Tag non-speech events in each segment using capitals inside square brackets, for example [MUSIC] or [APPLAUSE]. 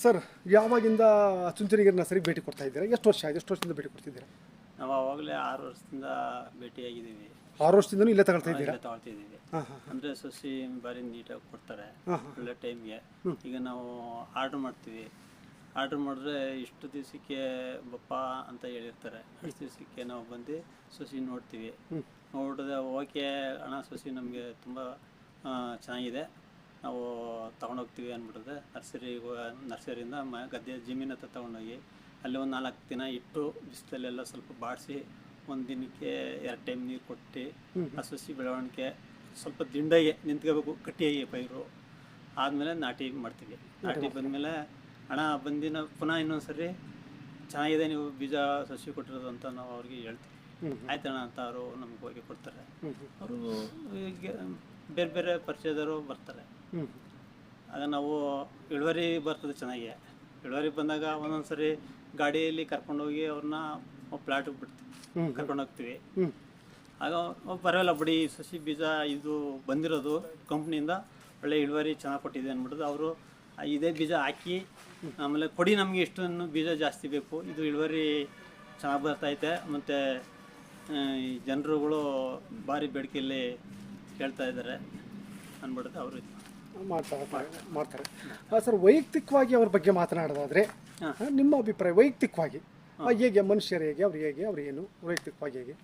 Sir ಯಾವಾಗಿಂದ ಚುಂಚನಗಿರಿ ಸರಿ ಭೇಟಿ ಕೊಡ್ತಾ ಇದ್ದೀರಾ? ಎಷ್ಟು ವರ್ಷ ಆಯ್ತು? ಎಷ್ಟು ವರ್ಷದಿಂದ ಭೇಟಿ ಕೊಡ್ತಿದ್ದೀರಾ ನಾವು ಆವಾಗಲೇ ಆರು ವರ್ಷದಿಂದ ಭೇಟಿಯಾಗಿದ್ದೀವಿ. ಆರು ವರ್ಷದಿಂದನೂ ಇಲ್ಲೇ ತಗೊಳ್ತಾ ಇದ್ದೀರಾ? ತಗೊಳ್ತಾ ಇದ್ದೀವಿ ಅಂದರೆ ಸಸಿ ಭಾರಿ ನೀಟಾಗಿ ಕೊಡ್ತಾರೆ. ಒಳ್ಳೆ ಟೈಮ್ಗೆ. ಈಗ ನಾವು ಆರ್ಡ್ರ್ ಮಾಡ್ತೀವಿ. ಆರ್ಡ್ರ್ ಮಾಡಿದ್ರೆ ಇಷ್ಟು ದಿವಸಕ್ಕೆ ಬಪ್ಪ ಅಂತ ಹೇಳಿರ್ತಾರೆ. ಇಷ್ಟು ದಿವಸಕ್ಕೆ ನಾವು ಬಂದು ಸಸಿ ನೋಡ್ತೀವಿ. ನೋಡಿದ್ರೆ ಓಕೆ ಹಣ ಸಸಿ ನಮಗೆ ತುಂಬ ಚೆನ್ನಾಗಿದೆ. ನಾವು ತೊಗೊಂಡೋಗ್ತೀವಿ ಅಂದ್ಬಿಟ್ಟಿದೆ ನರ್ಸರಿ ನರ್ಸರಿಯಿಂದ ಮ ಗದ್ದೆ ಜಮೀನು ಹತ್ರ ತೊಗೊಂಡೋಗಿ ಅಲ್ಲಿ ಒಂದು ನಾಲ್ಕು ದಿನ ಇಟ್ಟು ಬಿಸಿಲಲ್ಲೆಲ್ಲ ಸ್ವಲ್ಪ ಬಾಡಿಸಿ ಒಂದು ದಿನಕ್ಕೆ ಎರಡು ಟೈಮ್ ನೀರು ಕೊಟ್ಟು ಆ ಸಸಿ ಬೆಳವಣಿಗೆ ಸ್ವಲ್ಪ ದಿಂಡಾಗಿ ನಿಂತ್ಕೋಬೇಕು ಗಟ್ಟಿಯಾಗಿ ಪೈರು. ಆದಮೇಲೆ ನಾಟಿ ಮಾಡ್ತೀವಿ. ನಾಟಿ ಬಂದಮೇಲೆ ಹಣ ಬಂದಿನ ಪುನಃ ಇನ್ನೊಂದು ಸರಿ ಚೆನ್ನಾಗಿದೆ ನೀವು ಬೀಜ ಸಸಿ ಕೊಟ್ಟಿರೋದು ಅಂತ ನಾವು ಅವ್ರಿಗೆ ಹೇಳ್ತೀವಿ. ಆಯ್ತಣ್ಣ ಅಂತ ಅವರು ನಮ್ಗೆ ಹೋಗಿ ಕೊಡ್ತಾರೆ. ಅವರು ಬೇರೆ ಬೇರೆ ಪರಿಚಯದವರು ಬರ್ತಾರೆ. ಆಗ ನಾವು ಇಳುವರಿ ಬರ್ತದೆ ಚೆನ್ನಾಗಿ. ಇಳುವರಿ ಬಂದಾಗ ಒಂದೊಂದು ಸರಿ ಗಾಡಿಯಲ್ಲಿ ಕರ್ಕೊಂಡೋಗಿ ಅವ್ರನ್ನ ಪ್ಲಾಟಿಗೆ ಬಿಡ್ತೀವಿ. ಕರ್ಕೊಂಡು ಹೋಗ್ತೀವಿ ಆಗ ಪರವಾಗಿಲ್ಲ ಬಿಡಿ ಸಸಿ ಬೀಜ ಇದು ಬಂದಿರೋದು ಕಂಪ್ನಿಯಿಂದ ಒಳ್ಳೆ ಇಳುವರಿ ಚೆನ್ನಾಗಿ ಕೊಟ್ಟಿದೆ ಅಂದ್ಬಿಟ್ಟು ಅವರು ಇದೇ ಬೀಜ ಹಾಕಿ ಆಮೇಲೆ ಕೊಡಿ ನಮಗೆ ಇಷ್ಟನ್ನು ಬೀಜ ಜಾಸ್ತಿ ಬೇಕು. ಇದು ಇಳುವರಿ ಚೆನ್ನಾಗಿ ಬರ್ತೈತೆ ಮತ್ತು ಈ ಜನರುಗಳು ಭಾರಿ ಬೇಡಿಕೆಯಲ್ಲಿ ಕೇಳ್ತಾ ಇದ್ದಾರೆ ಅಂದ್ಬಿಡುತ್ತೆ ಅವರು. ಮಾಡ್ತಾರೆ ಮಾಡ್ತಾರೆ. ಸರ್ ವೈಯಕ್ತಿಕವಾಗಿ ಅವ್ರ ಬಗ್ಗೆ ಮಾತನಾಡೋದಾದ್ರೆ ನಿಮ್ಮ ಅಭಿಪ್ರಾಯ ವೈಯಕ್ತಿಕವಾಗಿ. ಹೇಗೆ ಮನುಷ್ಯರು ಹೇಗೆ ಅವ್ರು ಹೇಗೆ ಅವ್ರು ಏನು ವೈಯಕ್ತಿಕವಾಗಿ ಹೇಗೆ?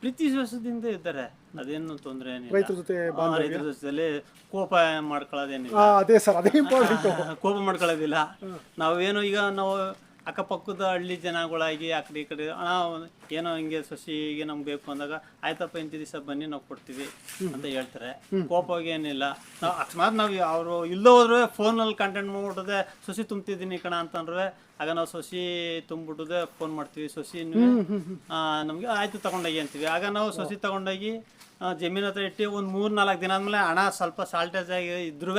ಪ್ರೀತಿ ಸ್ವಸದಿಂದ ಇದ್ದಾರೆ. ಅದೇನು ತೊಂದರೆ ರೈತರ ಜೊತೆ ರೈತರ ಜೊತೆಲಿ ಕೋಪ ಮಾಡ್ಕೊಳ್ಳೋದೇನಿಲ್ಲ. ಅದೇ ಸರ್ ಅದೇ ಇಂಪಾರ್ಟೆಂಟ್ [LAUGHS] ಕೋಪ ಮಾಡ್ಕೊಳ್ಳೋದಿಲ್ಲ. ನಾವೇನು ಈಗ ನಾವು ಅಕ್ಕಪಕ್ಕದ ಹಳ್ಳಿ ಜನಗಳಾಗಿ ಆ ಕಡೆ ಈ ಕಡೆ ಏನೋ ಹಿಂಗೆ ಸಸಿಗೆ ನಮ್ಗೆ ಬೇಕು ಅಂದಾಗ ಆಯ್ತಪ್ಪ ಇಂಥ ದಿವಸ ಬನ್ನಿ ನಾವು ಕೊಡ್ತೀವಿ ಅಂತ ಹೇಳ್ತಾರೆ. ಕೋಪವಾಗಿ ಏನಿಲ್ಲ. ನಾವು ಅಕಸ್ಮಾತ್ ನಾವು ಅವರು ಇಲ್ಲೋ ಹೋದ್ರೆ ಫೋನಲ್ಲಿ ಕಂಟೆಂಟ್ ಮಾಡ್ಬಿಟ್ಟದೆ ಸಸಿ ತುಂಬ್ತಿದ್ದೀನಿ ಕಣ ಅಂತಂದ್ರೆ ಆಗ ನಾವು ಸಸಿ ತುಂಬಿಬಿಟ್ಟದೆ ಫೋನ್ ಮಾಡ್ತೀವಿ ಸಸಿ ನಮಗೆ ಆಯ್ತು ತಗೊಂಡೋಗಿ ಅಂತೀವಿ. ಆಗ ನಾವು ಸಸಿ ತಗೊಂಡೋಗಿ ಜಮೀನ್ ಹತ್ರ ಇಟ್ಟು ಒಂದು ಮೂರು ನಾಲ್ಕು ದಿನ ಆದ್ಮೇಲೆ ಹಣ ಸ್ವಲ್ಪ ಸಾಲ್ಟೇಜ್ ಆಗಿ ಇದ್ರೂ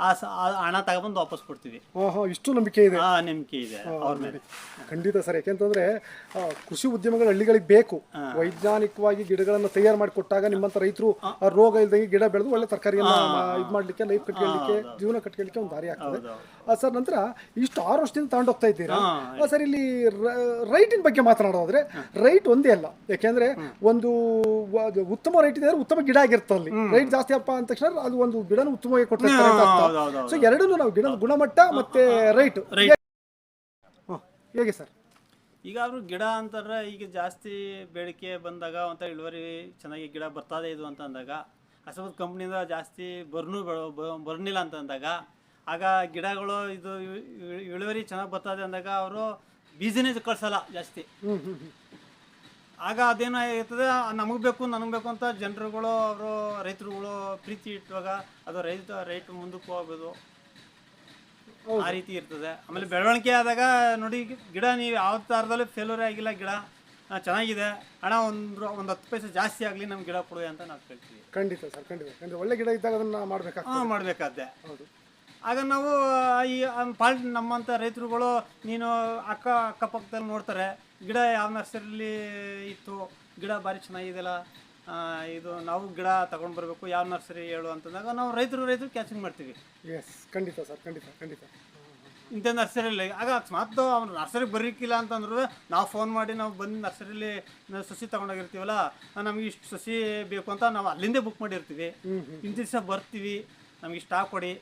ಆ ಸ- ಆ ಹಣ ತಗೊಬಂದು ವಾಪಸ್ ಕೊಡ್ತೀವಿ. ಇಷ್ಟು ನಂಬಿಕೆ ಇದೆ. ಆ ನಂಬಿಕೆ ಇದೆ ಅವ್ರ ಮೇಲೆ. ಖಂಡಿತ ಸರ್ ಯಾಕೆಂತಂದ್ರೆ ಆ, ಕೃಷಿ ಉದ್ಯಮಗಳು ಹಳ್ಳಿಗಳಿಗೆ ಬೇಕು. ವೈಜ್ಞಾನಿಕವಾಗಿ ಗಿಡಗಳನ್ನು ತಯಾರು ಮಾಡಿ ಕೊಟ್ಟಾಗ ನಿಮ್ಮಂತ ರೈತರು ಆ ರೋಗ ಇಲ್ದಂಗೆ ಗಿಡ ಬೆಳೆದು ಒಳ್ಳೆ ತರಕಾರಿಯನ್ನ ಇದು ಮಾಡ್ಲಿಕ್ಕೆ ಲೈಫ್ ಕಟ್ಕೊಳ್ಳಿಕ್ಕೆ ಜೀವನ ಕಟ್ಕೊಳ್ಳಿಕ್ಕೆ ಒಂದು ದಾರಿ ಆಗ್ತದೆ. ಆ, ಸರ್ ನಂತರ ಇಷ್ಟು ಆರು ವರ್ಷದಿಂದ ತಗೊಂಡೋಗ್ತಾ ಇದ್ದೀರಾ? ಆ, ಸರ್ ಇಲ್ಲಿ ರೈಟಿನ ಬಗ್ಗೆ ಮಾತನಾಡೋದಾದ್ರೆ ರೈಟ್ ಒಂದೇ ಅಲ್ಲ. ಯಾಕೆಂದ್ರೆ ಒಂದು ವ- ಅದು ಉತ್ತಮ ರೈಟ್ ಇದೆ ಅಂದ್ರೆ ಉತ್ತಮ ಗಿಡ ಆಗಿರುತ್ತೆ ಅಲ್ಲಿ. ರೈಟ್ ಜಾಸ್ತಿ ಅಪ್ಪ ಅಂದ ತಕ್ಷಣ ಅದು ಒಂದು ಗಿಡನ ಉತ್ತಮವಾಗಿ ಕೊಟ್ಟಿರ್ತಾರೆ ಅಂತ ಅರ್ಥ. ಸೊ ಎರಡೂ ನಾವು ಗಿಡದ ಗುಣಮಟ್ಟ ಮತ್ತೆ ರೈಟ್. ಹೇಗೆ? ಸರ್? ಈಗ ಅವರು ಗಿಡ ಅಂತಾರೆ ಈಗ ಜಾಸ್ತಿ ಬೇಡಿಕೆ ಬಂದಾಗ ಅಂತ ಇಳುವರಿ ಚೆನ್ನಾಗಿ ಗಿಡ ಬರ್ತದೆ ಇದು ಅಂತ ಅಂದಾಗ ಅಸಮತ್ ಕಂಪ್ನಿಯಿಂದ ಜಾಸ್ತಿ ಬರ್ನು ಬ- ಬ- ಬರ್ನಿಲ್ಲ ಅಂತ ಅಂದಾಗ ಆಗ ಗಿಡಗಳು ಇದು ಇಳುವರಿ ಚೆನ್ನಾಗಿ ಬರ್ತದೆ ಅಂದಾಗ ಅವರು ಬೀಜನೇ ಕಳ್ಸಲ್ಲ ಜಾಸ್ತಿ. ಆಗ ಅದೇನಾಗಿರ್ತದೆ ನಮಗೆ ಬೇಕು ನನಗೆ ಬೇಕು ಅಂತ ಜನರುಗಳು ಅವರು ರೈತರುಗಳು ಪ್ರೀತಿ ಇಟ್ಟುವಾಗ ಅದು ರೈತ ರೈಟ್ ಮುಂದಕ್ಕೆ ಹೋಗೋದು. ಆ ರೀತಿ ಇರ್ತದೆ. ಆಮೇಲೆ ಬೆಳವಣಿಗೆ ಆದಾಗ ನೋಡಿ ಗಿಡ ನೀವು ಯಾವ ಥರದಲ್ಲೂ ಫೇಲ್ಯೂರ್ ಆಗಿಲ್ಲ ಗಿಡ. ಚೆನ್ನಾಗಿದೆ. ಹಣ ಒಂದು ಒಂದು ಹತ್ತು ಪೈಸೆ ಜಾಸ್ತಿ ಆಗಲಿ ನಮ್ಗೆ ಗಿಡ ಕೊಡುವೆ ಅಂತ ನಾವು ಕೇಳ್ತೀವಿ. ಖಂಡಿತ ಸರ್ ಖಂಡಿತ. ಖಂಡಿತ. ಒಳ್ಳೆ ಗಿಡ ಇದ್ದಾಗ ಅದನ್ನ ಮಾಡಬೇಕು ಹಾಂ ಮಾಡಬೇಕಾದ್ದೆ. ಹೌದು. ಆಗ ನಾವು ಈ ಪಾಲ್ ನಮ್ಮಂಥ ರೈತರುಗಳು ನೀನು ಅಕ್ಕ ಅಕ್ಕಪಕ್ಕದಲ್ಲಿ ನೋಡ್ತಾರೆ. ಗಿಡ ಯಾವ ನರ್ಸರಿಲಿ ಇತ್ತು? ಗಿಡ ಭಾರಿ ಚೆನ್ನಾಗಿದೆಯಲ್ಲ. ಇದು ನಾವು ಗಿಡ ತಗೊಂಡು ಬರಬೇಕು ಯಾವ ನರ್ಸರಿ ಹೇಳು ಅಂತಂದಾಗ ನಾವು ರೈತರು ರೈತರು ಕ್ಯಾಚಿಂಗ್ ಮಾಡ್ತೀವಿ. ಎಸ್ ಖಂಡಿತ ಸರ್ ಖಂಡಿತ ಖಂಡಿತ. ಇಂಥ ನರ್ಸರಿಲಿ ಆಗ ಅಕಸ್ಮಾತ್ ಅವ್ನು ನರ್ಸರಿಗೆ ಬರೀಕಿಲ್ಲ ಅಂತಂದ್ರು ನಾವು ಫೋನ್ ಮಾಡಿ ನಾವು ಬಂದು ನರ್ಸರಿಲಿ ಸಸಿ ತಗೊಂಡೋಗಿರ್ತೀವಲ್ಲ ನಮಗೆ ಇಷ್ಟು ಸಸಿ ಬೇಕು ಅಂತ ನಾವು ಅಲ್ಲಿಂದೇ ಬುಕ್ ಮಾಡಿರ್ತೀವಿ. ಇಂಥ ದಿವಸ ಬರ್ತೀವಿ ನಮಗೆ ಸ್ಟಾಕ್ ಕೊಡಿ.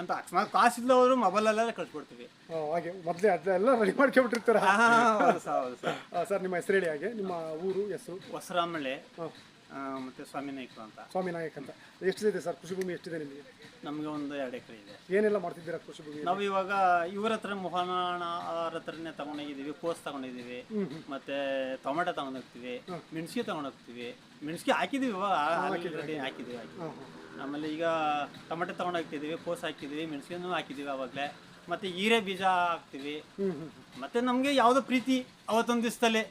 ಅಂತ. ಅಕಸ್ಮಾತ್ ಕಾಸು ಹೋದ್ರು ಮೊಬೈಲಲ್ಲೇ ಕಳ್ಸ್ಕೊಡ್ತೀವಿ ಹಾಗೆ. ಮೊದಲೇ ಅದೆಲ್ಲ ರೆಡಿ ಮಾಡ್ಕೊಬಿಟ್ಟಿರ್ತಾರ ಹೌದು ಸರ್ ನಿಮ್ಮ ಹೆಸರು ಹೇಳಿ ಹಾಗೆ. ನಿಮ್ಮ ಊರು ಹೆಸರು? ಹೊಸರಾಮಳೆ ಮತ್ತೆ ಸ್ವಾಮಿ ನಾಯಕ ಅಂತ. ಸ್ವಾಮಿ ನಾಯಕ್ ಅಂತ. ಇದೆ ಸರ್ ಕೃಷಿ ಭೂಮಿ ಎಷ್ಟಿದೆ ನಿಮಗೆ? ನಮಗೆ ಒಂದು ಎರಡು ಎಕರೆ ಇದೆ. ಏನೆಲ್ಲ ಮಾಡ್ತಿದ್ದೀರಾ ಕೃಷಿ ಭೂಮಿ ನಾವು ಇವಾಗ ಇವ್ರ ಹತ್ರ ಮೋಹನ ಅವ್ರ ಹತ್ರನೇ ತಗೊಂಡೋಗಿದ್ದೀವಿ ಕೋಸ್ ತಗೊಂಡಿದ್ದೀವಿ ಮತ್ತೆ ಟೊಮೆಟೊ ತಗೊಂಡೋಗ್ತೀವಿ ಮೆಣಸಿಗೆ ತಗೊಂಡೋಗ್ತೀವಿ. ಮೆಣಸಿಗೆ ಹಾಕಿದ್ದೀವಿ ಇವಾಗ ಹಾಕಿದೀವಿ ಹಾಕಿದ್ವಿ. ಆಮೇಲೆ ಈಗ ಟೊಮೆಟೊ ತಗೊಂಡೋಗ್ತಿದ್ದೀವಿ ಕೋಸ್ ಹಾಕಿದ್ದೀವಿ ಮೆಣಸಿನ ಹಾಕಿದ್ದೀವಿ ಅವಾಗಲೇ ಮತ್ತೆ ಹೀರೆ ಬೀಜ ಹಾಕ್ತೀವಿ. ಮತ್ತೆ ನಮಗೆ ಯಾವುದೋ ಪ್ರೀತಿ ಅವತ್ತೊಂದು ದಿವಸದಲ್ಲಿ.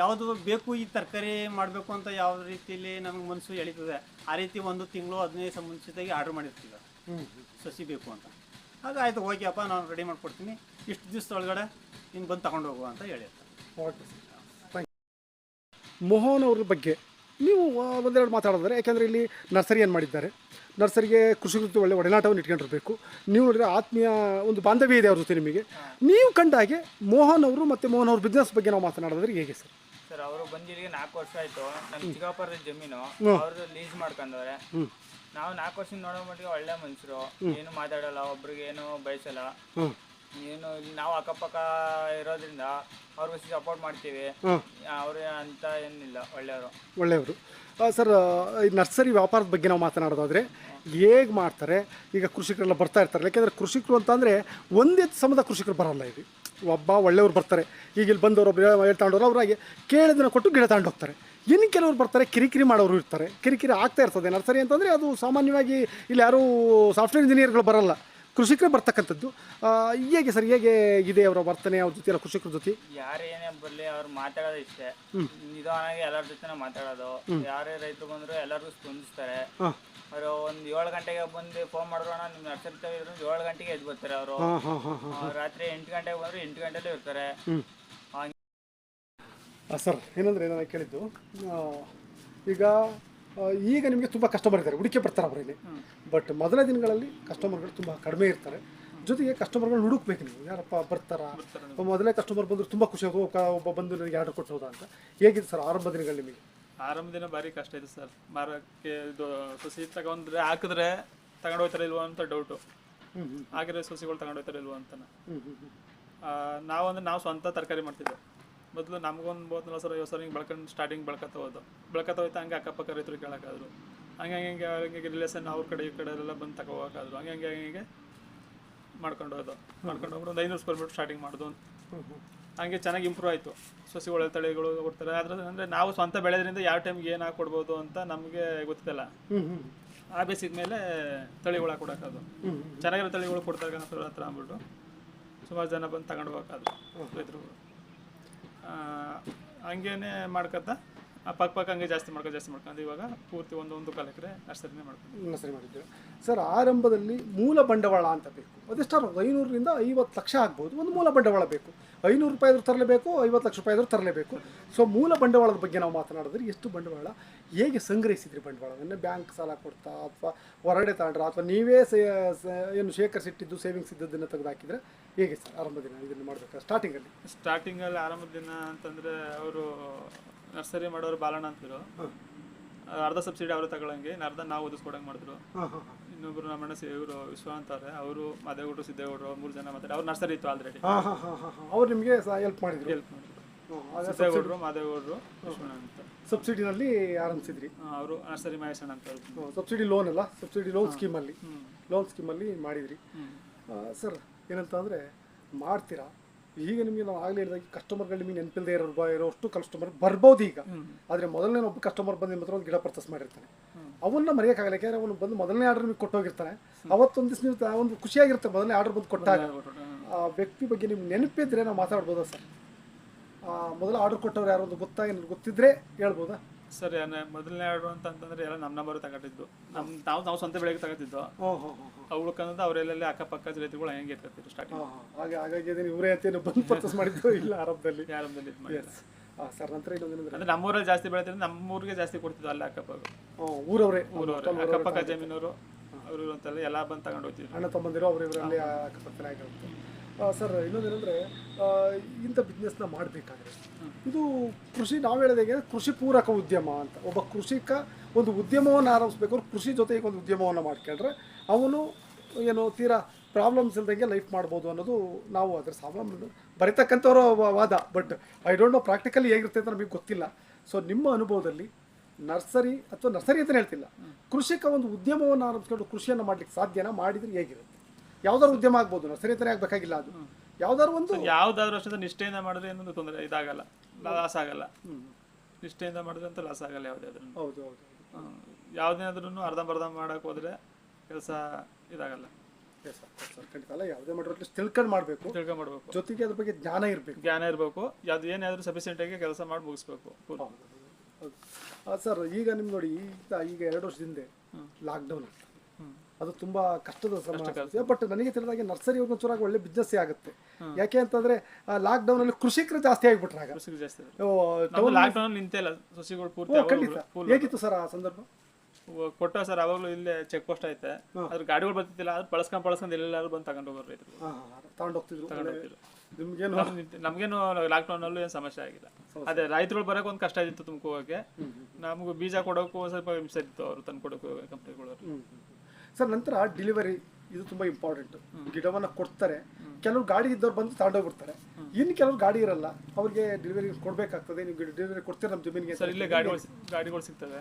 ಯಾವುದು ಬೇಕು ಈ ತರಕಾರಿ ಮಾಡಬೇಕು ಅಂತ ಯಾವ ರೀತಿಯಲ್ಲಿ ನಮಗೆ ಮನಸ್ಸು ಎಳಿತದೆ. ಆ ರೀತಿ ಒಂದು ತಿಂಗಳು ಹದಿನೈದು ದಿವಸ ಮುಂಚಿತಾಗಿ ಆರ್ಡರ್ ಮಾಡಿರ್ತೀವಿ. ಸಸಿ ಬೇಕು ಅಂತ. ಆಗ ಆಯ್ತು ಓಕೆಪ್ಪ ನಾನು ರೆಡಿ ಮಾಡಿಕೊಡ್ತೀನಿ. ಇಷ್ಟು ದಿವಸದೊಳಗಡೆ ನೀನು ಬಂದು ತಗೊಂಡು ಹೋಗುವ ಅಂತ ಹೇಳಿರ್ತಾರೆ ಓಕೆ ಸರ್ ಮೋಹನ್ ಅವ್ರ ಬಗ್ಗೆ ನೀವು ಒಂದೆರಡು ಮಾತಾಡಿದ್ರೆ ಯಾಕೆಂದರೆ ಇಲ್ಲಿ ನರ್ಸರಿ ಏನು ಮಾಡಿದ್ದಾರೆ? ನರ್ಸರಿಗೆ ಕೃಷಿ ಜೊತೆ ಒಳ್ಳೆ ಒಡನಾಟವನ್ನು ಇಟ್ಕೊಂಡಿರಬೇಕು. ನೀವು ನೋಡಿದರೆ ಆತ್ಮೀಯ ಒಂದು ಬಾಂಧವ್ಯ ಇದೆ ಅವ್ರ ಜೊತೆ ನಿಮಗೆ. ನೀವು ಕಂಡಾಗೆ ಮೋಹನ್ ಅವರು ಮತ್ತು ಮೋಹನ್ ಅವ್ರ ಬಿಸ್ನೆಸ್ ಬಗ್ಗೆ ನಾವು ಮಾತನಾಡಿದ್ರೆ ಹೇಗೆ ಸರ್? ಸರ್ ಅವರು ಬಂದಿಲ್ಲಿಗೆ ನಾಲ್ಕು ವರ್ಷ ಆಯ್ತು. ನಮ್ಮ ಚಿಕ್ಕಪ್ಪರದ ಜಮೀನು. ಅವ್ರದ್ದು ಲೀಸ್ ಮಾಡ್ಕೊಂಡವ್ರೆ. ನಾವು ನಾಲ್ಕು ವರ್ಷ ನೋಡೋ ಮಟ್ಟಿಗೆ ಒಳ್ಳೆ ಮನುಷ್ಯರು. ಏನು ಮಾತಾಡಲ್ಲ ಒಬ್ರಿಗೆ ಏನು ಬಯಸಲ್ಲ. ಏನು ಇಲ್ಲಿ ನಾವು ಅಕ್ಕಪಕ್ಕ ಇರೋದ್ರಿಂದ ಅವ್ರಿಗೆ ಸಪೋರ್ಟ್ ಮಾಡ್ತೀವಿ. ಅವ್ರ ಅಂತ ಏನಿಲ್ಲ ಒಳ್ಳೆಯವರು. ಒಳ್ಳೆಯವರು. ಸರ್ ಈ ನರ್ಸರಿ ವ್ಯಾಪಾರದ ಬಗ್ಗೆ ನಾವು ಮಾತನಾಡೋದಾದರೆ ಹೇಗೆ ಮಾಡ್ತಾರೆ? ಈಗ ಕೃಷಿಕರೆಲ್ಲ ಬರ್ತಾ ಇರ್ತಾರೆ. ಯಾಕೆಂದರೆ ಕೃಷಿಕರು ಅಂತಂದರೆ ಒಂದೇ ಸಮದ ಕೃಷಿಕರು ಬರಲ್ಲ ಇಲ್ಲಿ. ಒಬ್ಬ ಒಳ್ಳೆಯವ್ರು ಬರ್ತಾರೆ. ಈಗ ಇಲ್ಲಿ ಬಂದವರು ಒಬ್ರು ಹೇಳ್ತಾಂಡವ್ರು ಅವ್ರಾಗೆ ಕೇಳಿದನ್ನ ಕೊಟ್ಟು ಗಿಡ ತಗೊಂಡು ಹೋಗ್ತಾರೆ. ಇನ್ನು ಕೆಲವರು ಬರ್ತಾರೆ ಕಿರಿಕಿರಿ ಮಾಡೋರು ಇರ್ತಾರೆ. ಕಿರಿಕಿರಿ ಆಗ್ತಾ ಇರ್ತದೆ. ನರ್ಸರಿ ಅಂತಂದರೆ ಅದು ಸಾಮಾನ್ಯವಾಗಿ ಇಲ್ಲಿ ಯಾರೂ ಸಾಫ್ಟ್ವೇರ್ ಇಂಜಿನಿಯರ್ಗಳು ಬರಲ್ಲ. ಕೃಷಿಕರೇ ಬರ್ತಕ್ಕಂಥದ್ದು. ಆ, ಹೇಗೆ ಸರ್ ಹೇಗೆ ಇದೆ ಅವರ ವರ್ತನೆ ಅವ್ರ ಜೊತೆ ಎಲ್ಲ ಕೃಷಿಕರ ಜೊತೆ? ಯಾರೇನೇ ಏನೇ ಬರಲಿ ಅವ್ರು ಮಾತಾಡೋದು ಇಷ್ಟೇ. ನಿಧಾನಾಗಿ ಎಲ್ಲರ ಜೊತೆ ಮಾತಾಡೋದು. ಯಾರೇ ರೈತರು ಬಂದ್ರು ಎಲ್ಲರಿಗೂ ಸ್ಪಂದಿಸ್ತಾರೆ. ಹಾಂ. ಅವರು ಒಂದು ಏಳು ಗಂಟೆಗೆ ಬಂದು ಫೋನ್ ಮಾಡಿದ್ರು ಅಣ್ಣ ನಿಮ್ಮ ನರ್ಸರಿ ತೆಗೆದ್ರು ಏಳು ಗಂಟೆಗೆ ಎದ್ದು ಬರ್ತಾರೆ ಅವರು. ಹಾಂ ಹಾಂ ಹಾಂ ಹಾಂ ರಾತ್ರಿ ಎಂಟು ಗಂಟೆಗೆ ಬಂದ್ರು ಎಂಟು ಗಂಟೆಲೇ ಇರ್ತಾರೆ. ಹ್ಞೂ ಹಂಗೆ. ಆ, ಸರ್ ಏನಂದ್ರೆ ನಾನು ಕೇಳಿದ್ದು ಆ, ಈಗ ಆ, ಈಗ ನಿಮಗೆ ತುಂಬ ಕಷ್ಟ ಬರ್ತಾರೆ ಹುಡುಕಿ ಬರ್ತಾರೆ ಅವರಿಗೆ ಬಟ್ ಮೊದಲ ದಿನಗಳಲ್ಲಿ ಕಸ್ಟಮರ್ಗಳು ತುಂಬ ಕಡಿಮೆ ಇರ್ತಾರೆ. ಜೊತೆಗೆ ಕಸ್ಟಮರ್ಗಳು ಹುಡುಕ್ಬೇಕು ನೀವು. ಯಾರಪ್ಪ ಬರ್ತಾರಾ? ಮೊದಲೇ ಕಸ್ಟಮರ್ ಬಂದರು ತುಂಬ ಖುಷಿ ಆಗೋದು ಒಬ್ಬ- ಬಂದು ನನಗೆ ಆರ್ಡರ್ ಕೊಟ್ಟು ಹೋದ ಅಂತ. ಹೇಗಿದೆ ಸರ್ ಆರಂಭ ದಿನಗಳು ನಿಮಗೆ? ಆರಂಭ ದಿನ ಭಾರಿ ಕಷ್ಟ ಇದೆ ಸರ್. ಮಾರಕ್ಕೆ ಇದು ಸಸಿ ತಗೊಂಡ್ರೆ ಹಾಕಿದ್ರೆ ತಗೊಂಡು ಹೋಗ್ತಾರೆ ಇಲ್ವೋ ಅಂತ ಡೌಟು ಹಾಕಿದ್ರೆ ಸಸಿಗಳು ತಗೊಂಡು ಹೋಗ್ತಾರೆ ಇಲ್ವೋ ಅಂತ ನಾವು ಅಂದ್ರೆ ನಾವು ಸ್ವಂತ ತರಕಾರಿ ಮಾಡ್ತಿದ್ದೆ ಮೊದಲು ನಮಗೊಂದು ಮೂವತ್ತು ನಲ್ವತ್ತು ಸಾವಿರ ಐವತ್ತು ಸಾವಿರ ಹಿಂಗೆ ಬೆಳ್ಕೊಂಡು ಸ್ಟಾರ್ಟಿಂಗ್ ಬೆಳ್ಕೊತ ಹೋದು ಬೆಳ್ಕೊತ ಹೋಯ್ತಾ ಹಂಗೆ ಅಕ್ಕಪಕ್ಕ ರೈತರು ಕೇಳೋಕ್ಕಾದ್ರು. ಹಂಗೆ ಹಂಗೆ ಹಂಗೆ ರಿಲೇಷನ್ ಅವ್ರ ಕಡೆ ಈ ಕಡೆ ಎಲ್ಲ ಬಂದು ತಗೋಬೇಕಾದ್ರು. ಹಂಗೆ ಹಂಗೆ ಹಂಗೆ ಮಾಡ್ಕೊಂಡು ಹೋದ. ಮಾಡ್ಕೊಂಡು ಹೋಗ್ಬಿಟ್ಟು ಒಂದು ಐನೂರು ಸ್ಕ್ವೇರ್ ಮೀಟರ್ ಸ್ಟಾರ್ಟಿಂಗ್ ಮಾಡೋದು. ಹಂಗೆ ಚೆನ್ನಾಗಿ ಇಂಪ್ರೂವ್ ಆಯಿತು. ಸಸಿಗಳು, ತಳಿಗಳು ಕೊಡ್ತಾರೆ. ಅದ್ರ ಅಂದರೆ ನಾವು ಸ್ವಂತ ಬೆಳೆದ್ರಿಂದ ಯಾವ ಟೈಮ್ಗೆ ಏನು ಹಾಕೊಡ್ಬೋದು ಅಂತ ನಮಗೆ ಗೊತ್ತಿಲ್ಲ ಆ ಬೇಸಿದ ಮೇಲೆ ತಳಿಗಳು ಹಾಕೊಡೋಕ್ಕದು ಚೆನ್ನಾಗಿರೋ ತಳಿಗಳು ಕೊಡ್ತಾರೆ ಗಣಪತಿ ಹತ್ರ ಅಂದ್ಬಿಟ್ಟು. ಸುಮಾರು ಜನ ಬಂದು ತಗೊಂಡು ಹೋಗೋಕ್ಕಾದ್ರು ರೈತರುಗಳು. ಹಂಗೇನೆ ಮಾಡ್ಕೊತ ಪಕ್ಕ ಪಕ್ಕ ಹಂಗೆ ಜಾಸ್ತಿ ಮಾಡ್ಕೊಂಡು ಜಾಸ್ತಿ ಮಾಡ್ಕೊಂಡು ಇವಾಗ ಪೂರ್ತಿ ಒಂದು ಒಂದು ಕಾಲ ಎಕರೆ ನರ್ಸರಿನೇ ಮಾಡ್ಕೊಂಡು ನರ್ಸರಿ ಮಾಡಿದ್ದೇವೆ ಸರ್ ಆರಂಭದಲ್ಲಿ ಮೂಲ ಬಂಡವಾಳ ಅಂತ ಬೇಕು. ಅದೆಷ್ಟಾರು ಐನೂರರಿಂದ ಐವತ್ತು ಲಕ್ಷ ಆಗ್ಬೋದು. ಒಂದು ಮೂಲ ಬಂಡವಾಳ ಬೇಕು. ಐನೂರು ರೂಪಾಯಿ ಆದರೂ ತರಲೇಬೇಕು ಐವತ್ತು ಲಕ್ಷ ರೂಪಾಯಿ ಆದರೂ ತರಲೇಬೇಕು. ಸೊ ಮೂಲ ಬಂಡವಾಳದ ಬಗ್ಗೆ ನಾವು ಮಾತನಾಡಿದ್ರೆ ಎಷ್ಟು ಬಂಡವಾಳ ಹೇಗೆ ಸಂಗ್ರಹಿಸಿದ್ರಿ ಬಂಡವಾಳವನ್ನು ಬ್ಯಾಂಕ್ ಸಾಲ ಕೊಡ್ತಾ ಅಥವಾ ಹೊರಗಡೆ ತಗೊಂಡ್ರ? ಅಥವಾ ನೀವೇ ಏನು ಶೇಖರಿಸಿಟ್ಟಿದ್ದು ಸೇವಿಂಗ್ಸ್ ಇದ್ದದ್ದನ್ನು ತೆಗೆದು ಹಾಕಿದ್ರೆ ಹೇಗೆ ಸರ್ ಆರಂಭ ದಿನ ಇದನ್ನು ಮಾಡಬೇಕು? ಸ್ಟಾರ್ಟಿಂಗಲ್ಲಿ ಸ್ಟಾರ್ಟಿಂಗಲ್ಲಿ ಆರಂಭದ ದಿನ ಅಂತಂದರೆ ಅವರು ನರ್ಸರಿ ಮಾಡೋರು ಬಾಲಣ್ಣ ಅಂತಿರು ಅರ್ಧ ಸಬ್ಸಿಡಿ ಅವರು ತಗೊಳಂಗೆ ಇನ್ನು ಅರ್ಧ ನಾವು ಓದಿಸ್ಕೊಡಂಗೆ ಮಾಡಿದ್ರು. ಇನ್ನೊಬ್ರು ನಮ್ಮ ಅಣ್ಣ ಇವರು ವಿಶ್ವ ಅಂತಾರೆ ಅವರು ಮದೇಗೌಡರು ಸಿದ್ದೇಗೌಡರು ಮೂರು ಜನ ಮಾತಾಡಿ ಅವ್ರು ನರ್ಸರಿ ಇತ್ತು ಆಲ್ರೆಡಿ ಅವ್ರು ನಿಮಗೆ ಹೆಲ್ಪ್ ಮಾಡಿದ್ರು. ಹೆಲ್ಪ್ ಮಾಡಿದ್ರು. ಸಿದ್ದೇಗೌಡರು ಮಾದೇಗೌಡರು ಅಂತ. ಸಬ್ಸಿಡಿನಲ್ಲಿ ಆರಂಭಿಸಿದ್ರಿ. ಅವರು ನರ್ಸರಿ ಮಹೇಶಣ್ಣ ಅಂತ. ಸಬ್ಸಿಡಿ ಲೋನ್ ಅಲ್ಲ ಸಬ್ಸಿಡಿ ಲೋನ್ ಸ್ಕೀಮಲ್ಲಿ. ಲೋನ್ ಸ್ಕೀಮಲ್ಲಿ ಮಾಡಿದ್ರಿ. ಸರ್ ಏನಂತ ಅಂದರೆ ಮಾಡ್ತೀರಾ? ಈಗ ನಿಮಗೆ ನಾವು ಆಗಲೇ ಇರೋದಾಗಿ ಕಸ್ಟಮರ್ಗಳು ನಿಮಗೆ ನೆನಪಿಲ್ಲದೆ ಇರೋ ಇರೋಷ್ಟು ಕಸ್ಟಮರ್ ಬರ್ಬೋದು ಈಗ. ಆದರೆ ಮೊದಲನೇ ಒಬ್ಬ ಕಸ್ಟಮರ್ ಬಂದು ನಿಮ್ಮ ಹತ್ರ ಒಂದು ಗಿಡ ಪರ್ಚೇಸ್ ಮಾಡಿರ್ತಾನೆ. ಅವನ್ನ ಮರೆಯೋಕ್ಕಾಗಲ್ಲ ಯಾಕೆಂದರೆ ಅವನು ಬಂದು ಮೊದಲನೇ ಆರ್ಡರ್ ನಿಮಗೆ ಕೊಟ್ಟೋಗಿರ್ತಾನೆ ಅವತ್ತೊಂದು ದಿವಸ ನೀವು ಒಂದು ಖುಷಿಯಾಗಿರುತ್ತೆ ಮೊದಲನೇ ಆರ್ಡರ್ ಬಂದು ಕೊಟ್ಟಾಗ. ಆ ವ್ಯಕ್ತಿ ಬಗ್ಗೆ ನಿಮ್ಗೆ ನೆನಪಿದ್ರೆ ನಾವು ಮಾತಾಡ್ಬೋದಾ ಸರ್? ಮೊದಲು ಆರ್ಡರ್ ಕೊಟ್ಟವ್ರು ಯಾರೊಂದು ಒಂದು ನನಗೆ ಗೊತ್ತಿದ್ರೆ ಹೇಳ್ಬೋದಾ? ಸರ್ ಮೊದಲನೇ ಆರ್ಡ್ರು ಅಂತ ಅಂತಂದ್ರೆ ಎಲ್ಲ ನಮ್ಮ ನಂಬರ್ ತಗೊಂಡಿದ್ದು. ನಮ್ ನಾವು ನಾವು ಸ್ವಂತ ಬೆಳೆಗೆ ತಗೋತಿದ್ದು ಓಹೋ ಹ್ಞೂ ಅವಳಕ್ಕಂದ್ರೆ ಅವರೆಲ್ಲ ಅಕ್ಕಪಕ್ಕ ರೈತರುಗಳು ಹೆಂಗೆ ಇರ್ತಿದ್ರು ಸ್ಟಾರ್ಟಿಂಗ್ ಹಾಗೆ ಹಾಗಾಗಿ ಅದನ್ನು ಇವರೇ ಅಂತೇನು ಬಂದು ಪರ್ಚೇಸ್ ಮಾಡಿದ್ದು ಇಲ್ಲ ಆರಂಭದಲ್ಲಿ? [LAUGHS] ಆರಂಭದಲ್ಲಿ ಇದು ಮಾಡಿ ಸರ್ ನಂತರ ಅಂದ್ರೆ ನಮ್ಮೂರಲ್ಲಿ ಜಾಸ್ತಿ ಬೆಳೆತಿದ್ರೆ ನಮ್ಮೂರಿಗೆ ಜಾಸ್ತಿ ಕೊಡ್ತಿದ್ವಿ ಅಲ್ಲ ಅಕ್ಕಪಕ್ಕ ಊರವರೇ. ಊರವರೇ ಅಕ್ಕಪಕ್ಕ ಜಮೀನವರು ಅವರು ಅಂತೆಲ್ಲ ಎಲ್ಲ ಬಂದು ತಗೊಂಡು ಹೋಗ್ತಿದ್ರು. ಅಣ್ಣ ತಮ್ಮಂದಿರು ಅವ್ರ ಇವರಲ್ಲಿ ಅಕ್ಕಪಕ್ಕನೇ ಆಗಿರುತ್ತೆ ಸರ್, ಇನ್ನೊಂದೇನೆಂದರೆ ಇಂಥ ಬಿಸ್ನೆಸ್ನ ಮಾಡಬೇಕಾದ್ರೆ. ಇದು ಕೃಷಿ, ನಾವು ಹೇಳಿದಾಗೆ ಕೃಷಿ ಪೂರಕ ಉದ್ಯಮ ಅಂತ. ಒಬ್ಬ ಕೃಷಿಕ ಒಂದು ಉದ್ಯಮವನ್ನು ಆರಂಭಿಸ್ಬೇಕು. ಕೃಷಿ ಜೊತೆಗೆ ಒಂದು ಉದ್ಯಮವನ್ನು ಮಾಡ್ಕೊಂಡ್ರೆ ಅವನು ಏನು ತೀರಾ ಪ್ರಾಬ್ಲಮ್ಸ್ ಇಲ್ದಂಗೆ ಲೈಫ್ ಮಾಡ್ಬೋದು ಅನ್ನೋದು ನಾವು ಅದರ ಸಾಮಾನ್ಯ ಬರೀತಕ್ಕಂಥವ್ರ ವಾದ. But I don't know practically ಹೇಗಿರುತ್ತೆ ಅಂತ ನಮಗೆ ಗೊತ್ತಿಲ್ಲ. ಸೊ ನಿಮ್ಮ ಅನುಭವದಲ್ಲಿ ನರ್ಸರಿ, ಅಥವಾ ನರ್ಸರಿ ಅಂತ ಹೇಳ್ತಿಲ್ಲ. ಕೃಷಿಕ ಒಂದು ಉದ್ಯಮವನ್ನು ಆರಂಭಿಸ್ಕೊಂಡು ಕೃಷಿಯನ್ನು ಮಾಡ್ಲಿಕ್ಕೆ ಸಾಧ್ಯನಾ? ಮಾಡಿದರೆ ಹೇಗಿರುತ್ತೆ? ಯಾವ್ದಾದ್ರು ಉದ್ಯಮ ಆಗ್ಬೋದು ಸರಿ ತರ ಆಗಬೇಕಾಗಿಲ್ಲ ಅದು. ಯಾವ್ದಾದ್ರು ಒಂದು ಯಾವ್ದಾದ್ರು ಅಷ್ಟೇ ನಿಷ್ಠೆಯಿಂದ ಮಾಡಿದ್ರೆ ಏನೊಂದು ತೊಂದರೆ ಇದಾಗಲ್ಲ. ಲಾಸ್ ಆಗಲ್ಲ. ನಿಷ್ಠೆಯಿಂದ ಮಾಡಿದ್ರೆ ಅಂತ ಲಾಸ್ ಆಗಲ್ಲ ಯಾವುದೇ ಆದ್ರೂ. ಹೌದು ಹೌದು ಯಾವುದೇನಾದ್ರೂ ಅರ್ಧಂಬರ್ಧ ಮಾಡಕ್ಕೆ ಹೋದ್ರೆ ಕೆಲಸ ಇದಾಗಲ್ಲ. ಖಂಡಿತ. ಅಲ್ಲ ಯಾವುದೇ ಮಾಡಿರೋ ಅಟ್ಲೀಸ್ಟ್ ತಿಳ್ಕೊಂಡು ಮಾಡಬೇಕು. ಜೊತೆಗೆ ಅದ್ರ ಬಗ್ಗೆ ಜ್ಞಾನ ಇರಬೇಕು. ಜ್ಞಾನ ಇರಬೇಕು. ಯಾವ್ದು ಏನಾದರೂ ಸಫಿಷಿಯೆಂಟ್ ಆಗಿ ಕೆಲಸ ಮಾಡಿ ಮುಗಿಸ್ಬೇಕು ಸರ್ ಈಗ ನಿಮ್ಗೆ ನೋಡಿ ಈಗ ಈಗ ಎರಡು ವರ್ಷದಿಂದ ಲಾಕ್ಡೌನ್ ಆಗ್ತದೆ ಅದು ತುಂಬಾ ಕಷ್ಟದ ಸಮಸ್ಯೆ ಬಟ್ ನನಗೆ ತಿಳಿದಾಗ ನರ್ಸರಿ ಒಂಚೂರಾಗಿ ಒಳ್ಳೆ ಬಿಸ್ನೆಸ್ ಆಗುತ್ತೆ. ಯಾಕೆ ಅಂತಂದ್ರೆ ಲಾಕ್ಡೌನ್ ಅಲ್ಲಿ ಕೃಷಿಕರು ಜಾಸ್ತಿ ಆಗಿಬಿಟ್ರಾಗ ಖಂಡಿತ. ಹೇಗಿತ್ತು ಸರ್ ಆ ಸಂದರ್ಭ? ಕೊಟ್ಟ ಸರ್ ಅವಾಗಲೂ ಇಲ್ಲೇ ಚೆಕ್ ಪೋಸ್ಟ್ ಐತೆ. ಅದ್ರ ಗಾಡಿಗಳು ಬರ್ತಿದ್ದಿಲ್ಲ. ಅದು ಬಳಸ್ಕೊಂಡ್ ಬಳಸ್ಕೊಂಡ್ ಎಲ್ಲೆಲ್ಲಾರು ಬಂದು ತಗೊಂಡು ಹೋಗೋರು ರೈತರು. ತಗೊಂಡು ಹೋಗ್ತಿದ್ರು. ತಗೊಂಡು ಹೋಗ್ತಿದ್ರು. ನಿಮ್ಗೇನು ನಮ್- ನಮ್ಗೇನು ಲಾಕ್ಡೌನ್ ಅಲ್ಲೂ ಏನು ಸಮಸ್ಯೆ ಆಗಿಲ್ಲ. ಅದೇ ರೈತರುಗಳು ಬರೋಕೆ ಒಂದು ಕಷ್ಟ ಇತ್ತು ಹೋಗಕ್ಕೆ ನಮಗೂ ಬೀಜ ಕೊಡೋಕ್ಕೂ ಸ್ವಲ್ಪ ಹಿಂಸೆ ಇತ್ತು ಅವರು ತಂದು ಕೊಡೋಕೆ ಕಂಪ್ನಿಗಳು ಸರ್ ನಂತರ ಡೆಲಿವರಿ ಇದು ತುಂಬಾ ಇಂಪಾರ್ಟೆಂಟ್ ಗಿಡವನ್ನ ಕೊಡ್ತಾರೆ. ಕೆಲವರು ಗಾಡಿ ಇದ್ದವ್ರು ಬಂದು ತಗೊಂಡೋಗ್ಬಿಡ್ತಾರೆ. ಇನ್ನು ಕೆಲವ್ರು ಗಾಡಿ ಇರಲ್ಲ ಅವ್ರಿಗೆ ಡೆಲಿವರಿ ಕೊಡ್ಬೇಕಾಗ್ತದೆ. ನೀವು ಡೆಲಿವರಿ ಕೊಡ್ತೀರ ನಮ್ಮ ಜಮೀನಿಗೆ ಸರ್ ಇಲ್ಲೇ ಗಾಡಿಗಳು ಗಾಡಿಗಳು ಸಿಗ್ತವೆ.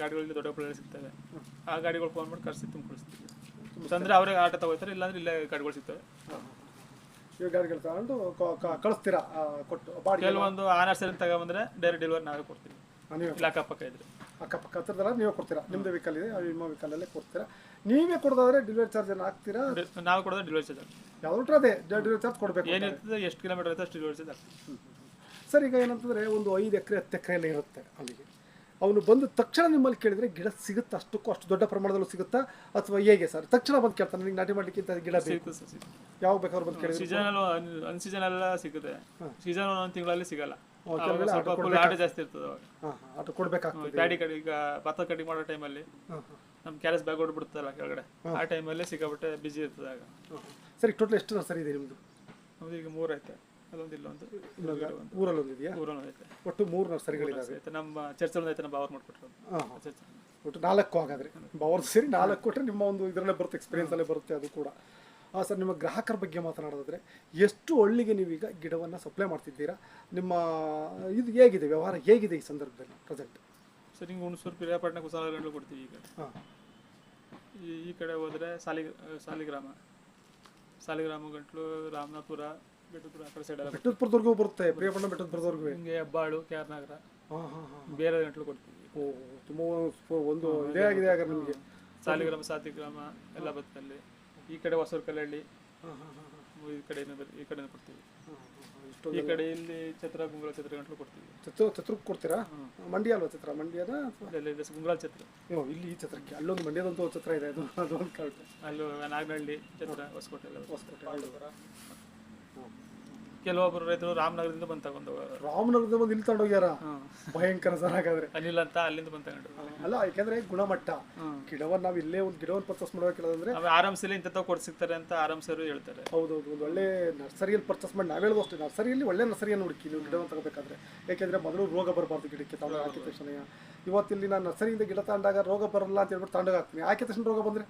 ಗಾಡಿಗಳಿಂದ ದೊಡ್ಡ ಪಳ್ಳಿ ಸಿಗ್ತವೆ. ಆ ಗಾಡಿಗಳು ಫೋನ್ ಮಾಡಿ ಕರ್ಸಿ ತುಂಬಿಸ್ತೀವಿ ಅಂದ್ರೆ ಅವರೇ ಆಟೋ ತಗೋತಾರೆ ಇಲ್ಲಾಂದ್ರೆ ಇಲ್ಲೇ ಗಾಡಿಗಳು ಸಿಗ್ತವೆ. ಇವಾಗ ಗಾಡಿಗಳು ತಗೊಂಡು ಕಳಿಸ್ತೀರಾ ಕೊಟ್ಟು ಕೆಲವೊಂದು ಆನರ್ ತಗೊಂಡ್ರೆ ತಗೊಂಬಂದ್ರೆ ಡೈರೆಕ್ಟ್ ಡೆಲಿವರಿ ನಾವೇ ಕೊಡ್ತೀವಿ. ಕ್ಲಾಕ್ ಇಲ್ಲ ಅಕ್ಕಪಕ್ಕ ಇದ್ರೆ. ಅಕ್ಕಪಕ್ಕ ಹತ್ರದಲ್ಲ ನೀವೇ ಕೊಡ್ತೀರಾ? ನಿಮ್ದು ವೆಹಿಕಲ್ ಇದೆ ನಿಮ್ಮ ವೆಹಿಕಲಲ್ಲೇ ಕೊಡ್ತೀರಾ? ನೀವೇ ಕೊಡೋದಾದ್ರೆ ಡೆಲಿವರಿ ಚಾರ್ಜ್ ಏನು ಹಾಕ್ತೀರಾ? ನಾವು ಕೊಡೋದು ಡೆಲಿವರಿ ಚಾರ್ಜ್ ಯಾವ್ದು ಅದೇ ಡಿಲಿವರಿ ಚಾರ್ಜ್ ಕೊಡಬೇಕು ಏನಿರ್ತದೆ ಎಷ್ಟು ಕಿಲೋಮೀಟರ್ ಇರುತ್ತೆ ಅಷ್ಟು ಡೆಲಿವರಿ ಚಾರ್ಜ್ ಸರ್ ಈಗ ಏನಂತಂದ್ರೆ ಒಂದು ಐದು ಎಕರೆ ಹತ್ತು ಎಕರೆ ಎಲ್ಲ ಇರುತ್ತೆ ಅವನಿಗೆ ಅವನು ಬಂದು ತಕ್ಷಣ ನಿಮ್ಮಲ್ಲಿ ಕೇಳಿದ್ರೆ ಗಿಡ ಸಿಗುತ್ತಾ? ಅಷ್ಟಕ್ಕೂ ಅಷ್ಟು ದೊಡ್ಡ ಪ್ರಮಾಣದಲ್ಲೂ ಸಿಗುತ್ತಾ? ಅಥವಾ ಹೇಗೆ ಸರ್? ತಕ್ಷಣ ಬಂದು ಕೇಳ್ತಾನೆ ನಿಮ್ಗೆ ನಾಟಿ ಮಾಡ್ಲಿಕ್ಕೆ ಇಂಥ ಗಿಡ ಬೇಕು. ಯಾವಾಗ ಯಾವ ಬೇಕಾದ್ರೂ ಬಂದು ಕೇಳಿದ್ರೆ ಸೀಸನ್ ಅನ್ ಎಲ್ಲ ಸಿಗುತ್ತೆ. ಸೀಸನ್ ಒಂದೊಂದು ತಿಂಗಳಲ್ಲಿ ಸಿಗಲ್ಲ. ಕೆಲವೆಲ್ಲ ಸ್ವಲ್ಪ ಆಟ ಜಾಸ್ತಿ ಇರ್ತದೆ ಅವಾಗ ಹಾಂ ಹಾಂ ಅದು ಕೊಡಬೇಕಾಗ್ತದೆ. ಪ್ಯಾಡಿ ಕಡೆ ಈಗ ಭತ್ತ ಕಡಿ ಮಾಡೋ ಟೈಮಲ್ಲಿ ಹಾಂ ಹಾಂ. ನಮ್ಮ ಕ್ಯಾರೆಸ್ ಬ್ಯಾಗ್ ಹೊಡ್ಬಿಡ್ತಲ್ಲ ಕೆಳಗಡೆ ಆ ಟೈಮಲ್ಲಿ ಸಿಕ್ಕಾಬಿಟ್ಟೆ ಬಿಜಿ ಇರ್ತದೆ ಆಗ. ಸರಿ ಟೋಟಲ್ ಎಷ್ಟು ಸರ್ ಇದೆ ನಿಮ್ಮದು ನಮ್ದು ಈಗ ಮೂರ್ ಐತೆ. ಅದೊಂದಿಲ್ಲ ಇಲ್ಲೊಂದು ಊರಲ್ಲಿ ಒಂದು. ಇದೆಯಾ? ಊರೊಂದು ಐತೆ. ಒಟ್ಟು ಮೂರು ನರ್ಸರಿಗಳಿದ್ದಾವೆ ಐತೆ. ನಮ್ಮ ಒಂದು ಐತೆ ನಮ್ಮ ಬಾವರ್ ಮಾಡ್ಕೊಟ್ರು. ಹಾಂ ಹಾಂ. ಚರ್ಚ್ ಒಟ್ಟು ನಾಲ್ಕು ಹಾಗಾದ್ರೆ. ಬವರ್ ಸೇರಿ ನಾಲ್ಕು ಕೊಟ್ಟರೆ ನಿಮ್ಮ ಒಂದು ಇದರಲ್ಲೇ ಬರುತ್ತೆ ಎಕ್ಸ್ಪೀರಿಯನ್ಸ್ ಅಲ್ಲೇ ಬರುತ್ತೆ ಅದು ಕೂಡ. ಸರ್ ನಿಮ್ಮ ಗ್ರಾಹಕರ ಬಗ್ಗೆ ಮಾತನಾಡೋದಾದರೆ ಎಷ್ಟು ಹಳ್ಳಿಗೆ ನೀವೀಗ ಗಿಡವನ್ನು ಸಪ್ಲೈ ಮಾಡ್ತಿದ್ದೀರಾ? ನಿಮ್ಮ ಇದು ಹೇಗಿದೆ ವ್ಯವಹಾರ ಹೇಗಿದೆ ಈ ಸಂದರ್ಭದಲ್ಲಿ ಪ್ರೆಸೆಂಟ್ ಸರ್ ಹಿಂಗೆ ಹುಣಸೂರು ಪಿರಿಯಾಪಟ್ಟಣ ಕುಸಾಲಗಂಡ್ಲು ಕೊಡ್ತೀವಿ ಈಗ. ಹಾಂ. ಈ ಕಡೆ ಹೋದರೆ ಸಾಲಿ ಸಾಲಿಗ್ರಾಮ. ಸಾಲಿಗ್ರಾಮ ಗಂಟ್ಲು ರಾಮನಾಥಪುರ ಬೆಟ್ಟದಪುರ ಆ ಕಡೆ ಸೈಡ್ ಬೆಟ್ಟದಪುರದವರೆಗೂ ಬರುತ್ತೆ ಪ್ರಿಯಪಣ್ಣ ಬೆಟ್ಟದಪುರದವರೆಗೂ ಹಿಂಗೆ ಹೆಬ್ಬಾಳು ಕ್ಯಾರ್ನಗರ ಹಾಂ ಹಾಂ ಹಾಂ ಬೇರೆ ಗಂಟ್ಲು ಕೊಡ್ತೀವಿ. ಓ ತುಂಬ ಒಂದು ಇದೇ ಆಗಿದೆ ಹಾಗಾದ್ರೆ ನಿಮಗೆ. ಸಾಲಿಗ್ರಾಮ ಸಾತಿಗ್ರಾಮ ಎಲ್ಲ ಬತ್ತಲ್ಲಿ. ಈ ಕಡೆ ಹೊಸೂರು ಕಲ್ಲಹಳ್ಳಿ ಹಾಂ ಹಾಂ ಹಾಂ. ಈ ಕಡೆ ಈ ಕಡೆ ಕೊಡ್ತೀವಿ. ಈ ಕಡೆ ಇಲ್ಲಿ ಛತ್ರ ಗುಂಗ್ರ ಛತ್ರ ಗಂಟ್ಲು ಕೊಡ್ತೀವಿ. ಛತ್ರ ಚಿತ್ರಕ್ಕೆ ಕೊಡ್ತೀರಾ? ಮಂಡ್ಯ ಅಲ್ವಾ ಚಿತ್ರ ಮಂಡ್ಯದ ಅಥವಾ? ಅಲ್ಲಿ ಗುಂಗ್ರಾಲ್ ಛತ್ರ. ಇಲ್ಲಿ ಈ ಚಿತ್ರಕ್ಕೆ ಅಲ್ಲೊಂದು ಮಂಡ್ಯದಂತೂ ಒಂದು ಚಿತ್ರ ಇದೆ ಅದು ಅದೊಂದು ಕರೆಕ್ಟ್ ಅಲ್ಲೂ ನಾಗನಹಳ್ಳಿ ಛತ್ರ ಹೊಸಕೋಟೆ ಎಲ್ಲ ಹೊಸಕೋಟೆ ಹೌದು. ಕೆಲವೊಬ್ಬರು ರೈತರು ರಾಮನಗರದಿಂದ ಬಂದು ತಗೊಂಡು ಹೋಗೋರು. ರಾಮನಗರದ ಬಂದು ಇಲ್ಲಿ ತಗೊಂಡೋಗ್ಯಾರ. ಭಯಂಕರ ಸರ್ ಹಾಗಾದ್ರೆ. ಅನಿಲ್ ಅಂತ ಅಲ್ಲಿಂದ ಬಂದು ತಗೊಂಡು ಅಲ್ಲ ಯಾಕಂದ್ರೆ ಗುಣಮಟ್ಟ. ಗಿಡವನ್ನ ನಾವು ಇಲ್ಲೇ ಒಂದು ಗಿಡವನ್ನು ಪರ್ಚೇಸ್ ಮಾಡೋಕೆಲ್ಲದಂದ್ರೆ ಆಮೇಲೆ ಆರಾಮ್ಸಲ್ಲಿ ಇಂಥದ್ದು ಕೊಡ್ ಸಿಗ್ತಾರೆ ಅಂತ ಆರಾಮ್ಸರು ಹೇಳ್ತಾರೆ. ಹೌದೌದು ಒಂದು ಒಳ್ಳೆ ನರ್ಸರಿಯಲ್ಲಿ ಪರ್ಚೇಸ್ ಮಾಡಿ ನಾವು ಹೇಳೋದು ಅಷ್ಟೇ. ನರ್ಸರಿಯಲ್ಲಿ ಒಳ್ಳೆ ನರ್ಸರಿಯನ್ನು ಹುಡುಕಿ ನೀವು ಗಿಡವನ್ನು ತಗೋಬೇಕಾದ್ರೆ. ಯಾಕೆಂದ್ರೆ ಮೊದಲು ರೋಗ ಬರಬಾರ್ದು ಗಿಡಕ್ಕೆ ತಗೊಂಡು ಹಾಕಿದ ತಕ್ಷಣ. ಇವತ್ತಿಲ್ಲಿ ನಾನು ನರ್ಸರಿಯಿಂದ ಗಿಡ ತಗೊಂಡಾಗ ರೋಗ ಬರಲ್ಲ ಅಂತ ಹೇಳ್ಬಿಟ್ಟು ತಗೊಂಡೋಗಿ ಹಾಕ್ತೀನಿ. ಹಾಕಿದ ತಕ್ಷಣ ರೋಗ ಬಂದ್ರೆ?